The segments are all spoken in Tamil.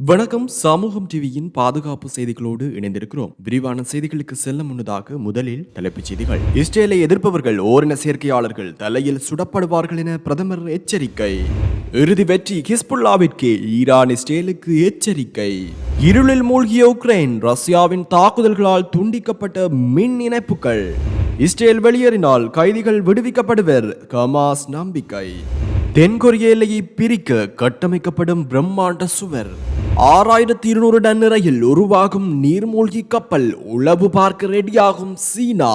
வணக்கம். சமூகம் டிவியின் பாதுகாப்பு செய்திகளோடு இணைந்திருக்கிறோம். விரிவான செய்திகளுக்கு செல்ல முன்னதாக முதலில் தலைப்புச் செய்திகள். இஸ்ரேலை எதிர்ப்பவர்கள் ஓரின சேர்க்கையாளர்கள் தலையில் சுடப்படுவார்கள் என பிரதமர் எச்சரிக்கை. இறுதி வெற்றி ஹிஸ்புல்லாவிற்கு ஈரான் இஸ்ரேலுக்கு எச்சரிக்கை. இருளில் மூழ்கிய உக்ரைன் ரஷ்யாவின் தாக்குதல்களால் துண்டிக்கப்பட்ட மின் இணைப்புகள். இஸ்ரேல் வெளியேறினால் கைதிகள் விடுவிக்கப்படுவர் கமாஸ் நம்பிக்கை. தென்கொரிய எல்லையை பிரிக்க கட்டமைக்கப்படும் பிரம்மாண்ட சுவர். ஆறாயிரத்தி இருநூறு டன் நிறையில் உருவாகும் நீர்மூழ்கி கப்பல் உளவு பார்க்க ரெடியாகும் சீனா.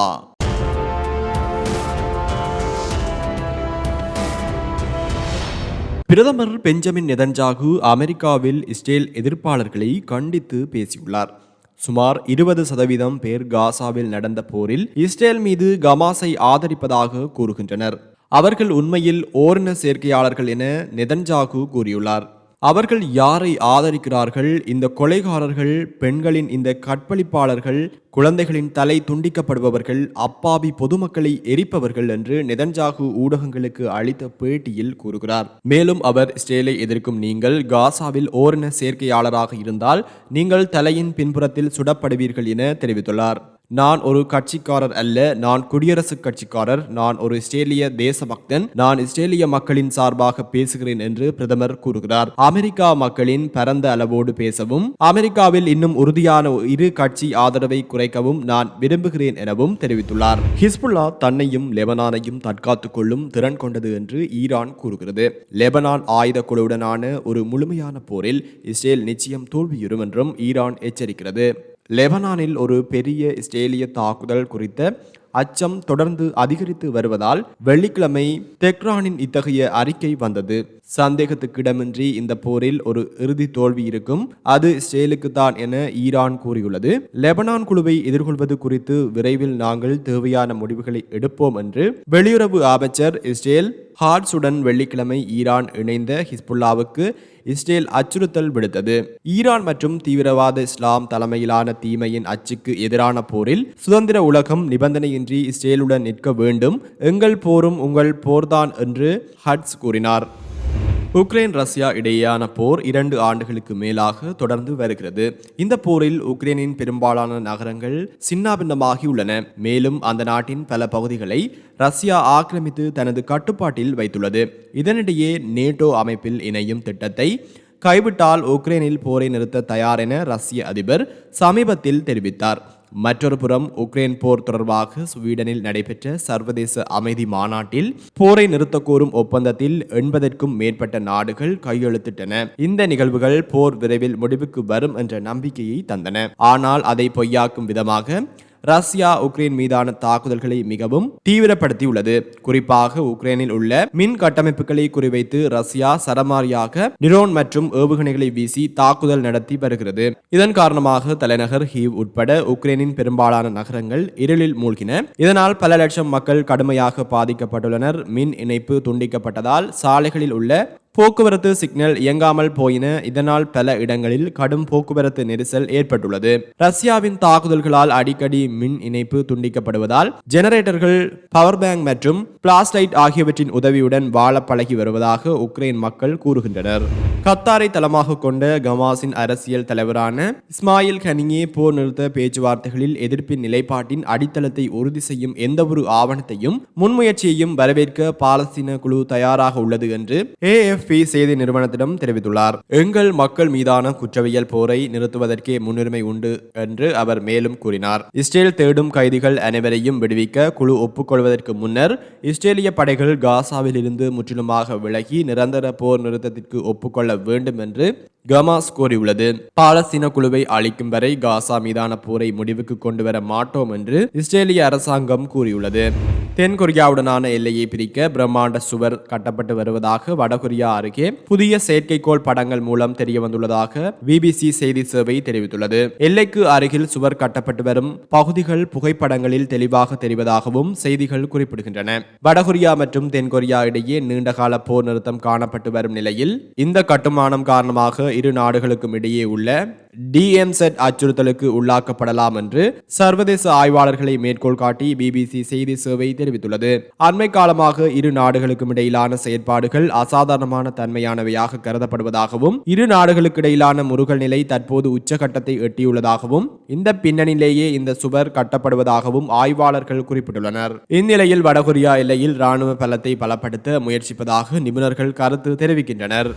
பிரதமர் பெஞ்சமின் நெதன்ஜாகு அமெரிக்காவில் இஸ்ரேல் எதிர்ப்பாளர்களை கண்டித்து பேசியுள்ளார். சுமார் இருபது சதவீதம் பேர் காசாவில் நடந்த போரில் இஸ்ரேல் மீது கமாஸை ஆதரிப்பதாக கூறுகின்றனர். அவர்கள் உண்மையில் ஓரின சேர்க்கையாளர்கள் என நெதன்ஜாகு கூறியுள்ளார். அவர்கள் யாரை ஆதரிக்கிறார்கள்? இந்த கொலைகாரர்கள் பெண்களின் இந்த கற்பழிப்பாளர்கள் குழந்தைகளின் தலை துண்டிக்கப்படுபவர்கள் அப்பாவி பொதுமக்களை எரிப்பவர்கள் என்று நெதன்ஜாகு ஊடகங்களுக்கு அளித்த பேட்டியில் கூறுகிறார். மேலும் அவர் இஸ்ரேலை எதிர்க்கும் நீங்கள் காசாவில் ஓரின சேர்க்கையாளராக இருந்தால் நீங்கள் தலையின் பின்புறத்தில் சுடப்படுவீர்கள் என தெரிவித்துள்ளார். நான் ஒரு கட்சிக்காரர் அல்ல நான் குடியரசுக் கட்சிக்காரர் நான் ஒரு இஸ்ரேலிய தேசபக்தன் நான் இஸ்ரேலிய மக்களின் சார்பாக பேசுகிறேன் என்று பிரதமர் கூறுகிறார். அமெரிக்கா மக்களின் பரந்த அளவோடு பேசவும் அமெரிக்காவில் இன்னும் உறுதியான இரு கட்சி ஆதரவை குறைக்கவும் நான் விரும்புகிறேன் எனவும் தெரிவித்துள்ளார். ஹிஸ்புல்லா தன்னையும் லெபனானையும் தற்காத்துக் கொள்ளும் திறன் கொண்டது என்று ஈரான் கூறுகிறது. லெபனான் ஆயுத குழுவுடனான ஒரு முழுமையான போரில் இஸ்ரேல் நிச்சயம் தோல்வியுறும் என்றும் ஈரான் எச்சரிக்கிறது. லெபனானில் ஒரு பெரிய இஸ்ரேலிய தாக்குதல் குறித்த அச்சம் தொடர்ந்து அதிகரித்து வருவதால் வெள்ளிக்கிழமை தெக்ரானின் இத்தகைய அறிக்கை வந்தது. சந்தேகத்துக்கிடமின்றி இந்த போரில் ஒரு இறுதி தோல்வி இருக்கும். அது இஸ்ரேலுக்கு தான் என ஈரான் கூறியுள்ளது. லெபனான் குழுவை எதிர்கொள்வது குறித்து விரைவில் நாங்கள் தேவையான முடிவுகளை எடுப்போம் என்று வெளியுறவு அமைச்சர் இஸ்ரேல் ஹார்ட்ஸுடன் வெள்ளிக்கிழமை ஈரான் இணைந்த ஹிஸ்புல்லாவுக்கு இஸ்ரேல் அச்சுறுத்தல் விடுத்தது. ஈரான் மற்றும் தீவிரவாத இஸ்லாம் தலைமையிலான தீமையின் அச்சுக்கு எதிரான போரில் சுதந்திர உலகம் நிபந்தனையின் இன்றி இஸ்ரேலுடன் நிற்க வேண்டும். எங்கள் போரும் உங்கள் போர்தான் என்று ஹட்ஸ் கூறினார். உக்ரைன் ரஷ்யா இடையேயான போர் இரண்டு ஆண்டுகளுக்கு மேலாக தொடர்ந்து வருகிறது. இந்த போரில் உக்ரைனின் பெரும்பாலான நகரங்கள் சின்னாபின்னமாகி உள்ளன. மேலும் அந்த நாட்டின் பல பகுதிகளை ரஷ்யா ஆக்கிரமித்து தனது கட்டுப்பாட்டில் வைத்துள்ளது. இதனிடையே நேட்டோ அமைப்பில் இணையும் திட்டத்தை கைவிட்டால் உக்ரைனில் போரை நிறுத்த தயார் என ரஷ்ய அதிபர் சமீபத்தில் தெரிவித்தார். மற்றொரு புறம் உக்ரைன் போர் தொடர்பாக ஸ்வீடனில் நடைபெற்ற சர்வதேச அமைதி மாநாட்டில் போரை நிறுத்தக்கோரும் ஒப்பந்தத்தில் எண்பதற்கும் மேற்பட்ட நாடுகள் கையெழுத்திட்டன. இந்த நிகழ்வுகள் போர் விரைவில் முடிவுக்கு வரும் என்ற நம்பிக்கையை தந்தன. ஆனால் அதை பொய்யாக்கும் விதமாக ரஷ்யா உக்ரைன் மீதான தாக்குதல்களை மிகவும் தீவிரப்படுத்தியுள்ளது. குறிப்பாக உக்ரைனில் உள்ள மின் கட்டமைப்புகளை குறிவைத்து ரஷ்யா சரமாரியாக நிரோன் மற்றும் ஏவுகணைகளை வீசி தாக்குதல் நடத்தி வருகிறது. இதன் காரணமாக தலைநகர் ஹீவ் உட்பட உக்ரைனின் பெரும்பாலான நகரங்கள் இருளில் மூழ்கின. இதனால் பல லட்சம் மக்கள் கடுமையாக பாதிக்கப்பட்டுள்ளனர். மின் இணைப்பு துண்டிக்கப்பட்டதால் சாலைகளில் உள்ள போக்குவரத்து சிக்னல் இயங்காமல் போயின இதனால் பல இடங்களில் கடும் போக்குவரத்து நெரிசல் ஏற்பட்டுள்ளது. ரஷ்யாவின் தாக்குதல்களால் அடிக்கடி மின் இணைப்பு துண்டிக்கப்படுவதால் ஜெனரேட்டர்கள் பவர் பேங்க் மற்றும் பிளாஸ்லைட் ஆகியவற்றின் உதவியுடன் வாழ பழகி வருவதாக உக்ரைன் மக்கள் கூறுகின்றனர். கத்தாரை தளமாக கொண்ட கமாஸின் அரசியல் தலைவரான இஸ்மாயில் கனியே போர் நிறுத்த பேச்சுவார்த்தைகளில் எதிர்ப்பின் நிலைப்பாட்டின் அடித்தளத்தை உறுதி செய்யும் எந்தவொரு ஆவணத்தையும் முன்முயற்சியையும் வரவேற்க பாலஸ்தீன குழு தயாராக உள்ளது என்று ஏஎஃப் ஏஎஃப்பி செய்தி நிறுவனத்திடம் தெரிவித்துள்ளார். எங்கள் மக்கள் மீதான குற்றவியல் போரை நிறுத்துவதற்கே முன்னுரிமை உண்டு என்று அவர் மேலும் கூறினார். இஸ்ரேல் தேடும் கைதிகள் அனைவரையும் விடுவிக்க குழு ஒப்புக்கொள்வதற்கு முன்னர் இஸ்ரேலிய படைகள் காசாவில் இருந்து முற்றிலுமாக விலகி நிரந்தர போர் நிறுத்தத்திற்கு ஒப்புக்கொள்ள வேண்டும் என்று கமாஸ் கோரியுள்ளது பாலஸ்தீன குழுவை அழிக்கும் வரை காசா மீதான போரை முடிவுக்கு கொண்டு வர மாட்டோம் என்று இஸ்ரேலிய அரசாங்கம் கூறியுள்ளது. தென்கொரியாவுடனான எல்லையை பிரிக்க பிரம்மாண்ட சுவர் கட்டப்பட்டு வருவதாக வடகொரியா அருகே புதிய செயற்கைக்கோள் படங்கள் மூலம் தெரிய வந்துள்ளதாக பிபிசி செய்தி சேவை தெரிவித்துள்ளது. எல்லைக்கு அருகில் சுவர் கட்டப்பட்டு வரும் பகுதிகள் புகைப்படங்களில் தெளிவாக தெரிவதாகவும் செய்திகள் குறிப்பிடுகின்றன. வடகொரியா மற்றும் தென்கொரியா இடையே நீண்டகால போர் நிறுத்தம் காணப்பட்டு வரும் நிலையில் இந்த கட்டுமானம் காரணமாக இரு நாடுகளுக்கும் இடையே உள்ள டிஎம்செட் அச்சுறுத்தலுக்கு உள்ளாக்கப்படலாம் என்று சர்வதேச ஆய்வாளர்களை மேற்கோள் காட்டி பிபிசி செய்தி சேவை தெரிவித்துள்ளது. அண்மை காலமாக இரு நாடுகளுக்கும் இடையிலான செயற்பாடுகள் அசாதாரணமான தன்மையானவையாக கருதப்படுவதாகவும் இரு நாடுகளுக்கு இடையிலான முருகல் நிலை தற்போது உச்சகட்டத்தை எட்டியுள்ளதாகவும் இந்த பின்னணியிலேயே இந்த சுவர் கட்டப்படுவதாகவும் ஆய்வாளர்கள் குறிப்பிட்டுள்ளனர். இந்நிலையில் வடகொரியா எல்லையில் ராணுவ பலத்தை பலப்படுத்த முயற்சிப்பதாக நிபுணர்கள் கருத்து தெரிவிக்கின்றனர்.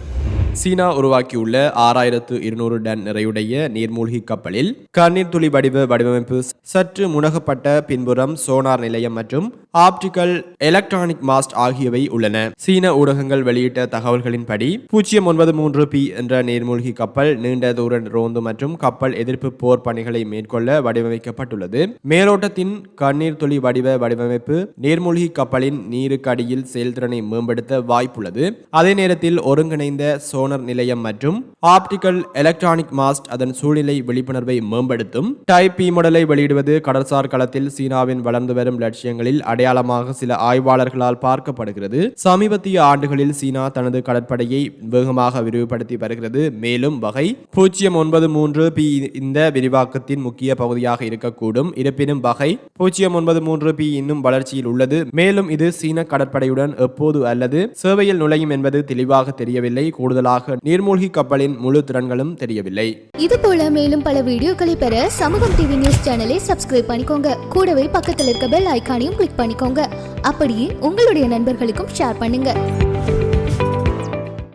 சீனா உருவாக்கியுள்ள ஆறாயிரத்து இருநூறு டன் நிறையுடைய நீர்மூழ்கி கப்பலில் கண்ணீர் துளி வடிவ வடிவமைப்பு சற்று முனகப்பட்ட பின்புறம் சோனார் நிலையம் மற்றும் ஆப்டிக்கல் எலக்ட்ரானிக் மாஸ்ட் ஆகியவை உள்ளன. சீன ஊடகங்கள் வெளியிட்ட தகவல்களின்படி பூஜ்ஜியம் ஒன்பது மூன்று பி என்ற நீர்மூழ்கி கப்பல் நீண்ட தூர ரோந்து மற்றும் கப்பல் எதிர்ப்பு போர் பணிகளை மேற்கொள்ள வடிவமைக்கப்பட்டுள்ளது. மேலோட்டத்தின் கண்ணீர் துளி வடிவ வடிவமைப்பு நீர்மூழ்கி கப்பலின் நீருக்கு அடியில் செயல்திறனை மேம்படுத்த வாய்ப்புள்ளது. அதே நேரத்தில் ஒருங்கிணைந்த சோனர் நிலையம் மற்றும் ஆப்டிக்கல் எலக்ட்ரானிக் மாஸ்ட் அதன் சூழ்நிலை விழிப்புணர்வை மேம்படுத்தும். டைப் பி மாடலை வெளியிடுவது கடற்சார் களத்தில் சீனாவின் வளர்ந்து வரும் லட்சியங்களில் அடையாளமாக சில ஆய்வாளர்களால் பார்க்கப்படுகிறது. சமீபத்திய ஆண்டுகளில் சீனா தனது கடற்படையை வேகமாக விரிவுபடுத்தி வருகிறது. மேலும் வகை பூஜ்ஜியம் ஒன்பது மூன்று பி இந்த விரிவாக்கத்தின் முக்கிய பகுதியாக இருக்கக்கூடும். இருப்பினும் வகை பூஜ்ஜியம் ஒன்பது மூன்று பி இன்னும் வளர்ச்சியில் உள்ளது. மேலும் இது சீன கடற்படையுடன் எப்போது அல்லது சேவையில் நுழையும் என்பது தெளிவாக தெரியவில்லை. கூடுதலாக நீர்மூழ்கி கப்பலின் முழு திறன்களும் தெரியவில்லை. இது போல மேலும் பல வீடியோக்களை பெற சமூகம் டிவி நியூஸ் சேனலை சப்ஸ்கிரைப் பண்ணிக்கோங்க. கூடவே பக்கத்தில் இருக்க பெல் ஐக்கானையும் கிளிக் பண்ணிக்கோங்க. அப்படியே உங்களுடைய நண்பர்களுக்கும் ஷேர் பண்ணுங்க.